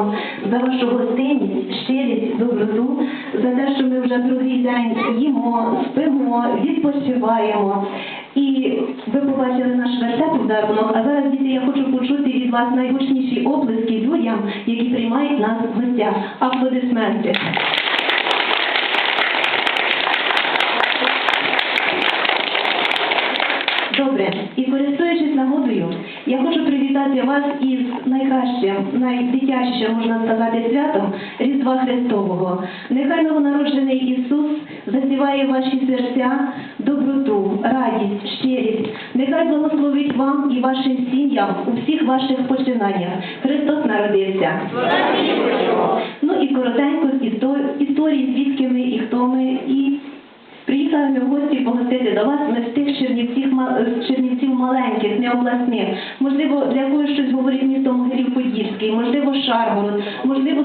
вам за вашу гостинність, щирість, доброту, за те, що ми вже другий день їмо, спимо, відпочиваємо. І ви побачили наш вертеп подарунок, а зараз, діти, я хочу почути від вас найгучніші оплески людям, які приймають нас в гостях. Аплодисменти. Добре, і користуючись нагодою, я хочу привітати вас із найкращим, найдитячішим, можна сказати, святом Різдва Христового. Нехай новонароджений Ісус засіває в ваші серця доброту, радість, щирість. Нехай благословить вам і вашим сім'ям у всіх ваших починаннях. Христос народився. Ну і коротенько з історії, звідки ми, і Приїхали гості погостити до вас. Ми з тих чернівців, з чернівців маленьких, не обласних. Можливо, для когось щось говорить місто Могилів-Подільський, можливо, Шаргород, можливо,